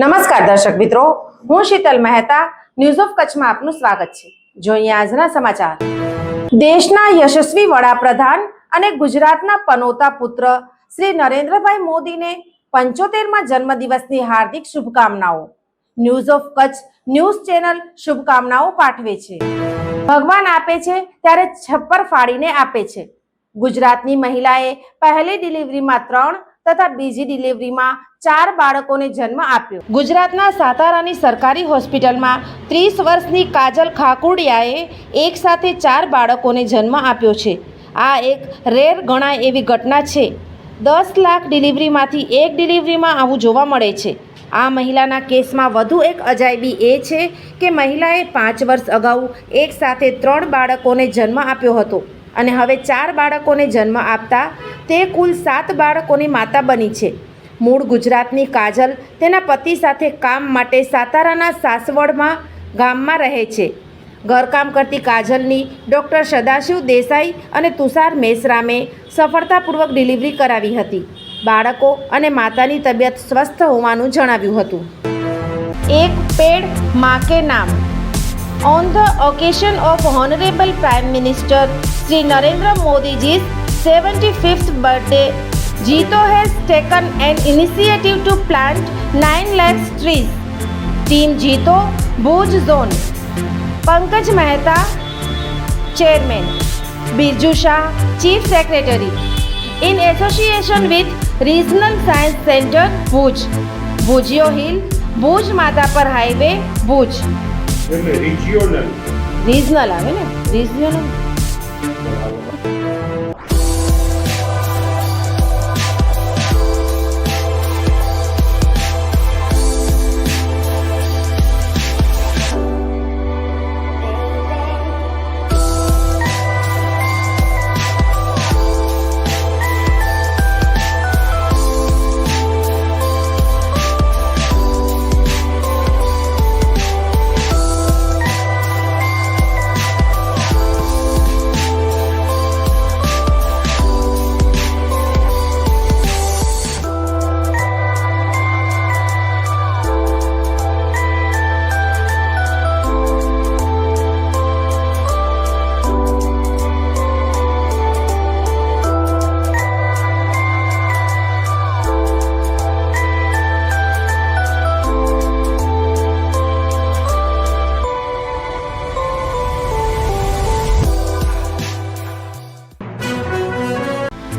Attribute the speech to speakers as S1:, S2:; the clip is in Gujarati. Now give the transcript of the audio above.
S1: નમસ્કાર દર્શક મિત્રો, હું શીતલ મહેતા ન્યૂઝ ઓફ કચ્છમાં આપનું સ્વાગત છે. જોઈએ આજના સમાચાર. દેશના યશસ્વી વડાપ્રધાન અને ગુજરાતના પનોતા પુત્ર શ્રી નરેન્દ્રભાઈ મોદીને પંચોતેરમાં જન્મદિવસની હાર્દિક શુભકામનાઓ. News of Kutch news channel શુભકામનાઓ પાઠવે છે. ભગવાન આપે છે ત્યારે છપ્પર ફાડીને આપે છે. ગુજરાતની મહિલાએ પહેલી ડિલિવરીમાં ત્રણ તથા બીજી ડિલિવરીમાં ચાર બાળકોને જન્મ આપ્યો. ગુજરાતના સાતારાની સરકારી હોસ્પિટલમાં ત્રીસ વર્ષની કાજલ ખાકુડિયાએ એક સાથે ચાર બાળકોને જન્મ આપ્યો છે. આ એક રેર ગણાય એવી ઘટના છે. દસ લાખ ડિલિવરીમાંથી એક ડિલિવરીમાં આવું જોવા મળે છે. આ મહિલાના કેસમાં વધુ એક અજાયબી એ છે કે મહિલાએ પાંચ વર્ષ અગાઉ એક સાથે ત્રણ બાળકોને જન્મ આપ્યો હતો. અને હવે ચાર બાળકોને જન્મ આપતા તે કુલ સાત બાળકોની માતા બની છે. મૂળ ગુજરાતની કાજલ તેના પતિ સાથે કામ માટે સાતારાના સાસવડમાં ગામમાં રહે છે. ઘરકામ કરતી કાજલની ડૉક્ટર સદાશિવ દેસાઈ અને તુષાર મેસરામે સફળતાપૂર્વક ડિલિવરી કરાવી હતી. બાળકો અને માતાની તબિયત સ્વસ્થ હોવાનું જણાવ્યું હતું. એક પેડમાં કે નામ. On the occasion of Honorable Prime Minister Sri Narendra Modi's 75th birthday, Jito has taken an initiative to plant 9 lakh trees. Team Jito, Bhuj Zone. Pankaj Mehta, Chairman. Birju Shah, Chief Secretary. In association with Regional Science Center, Bhuj. Bhujio Hill, Bhuj Madapar Highway, Bhuj.
S2: Regional
S1: regional આવે ને? રિજનલ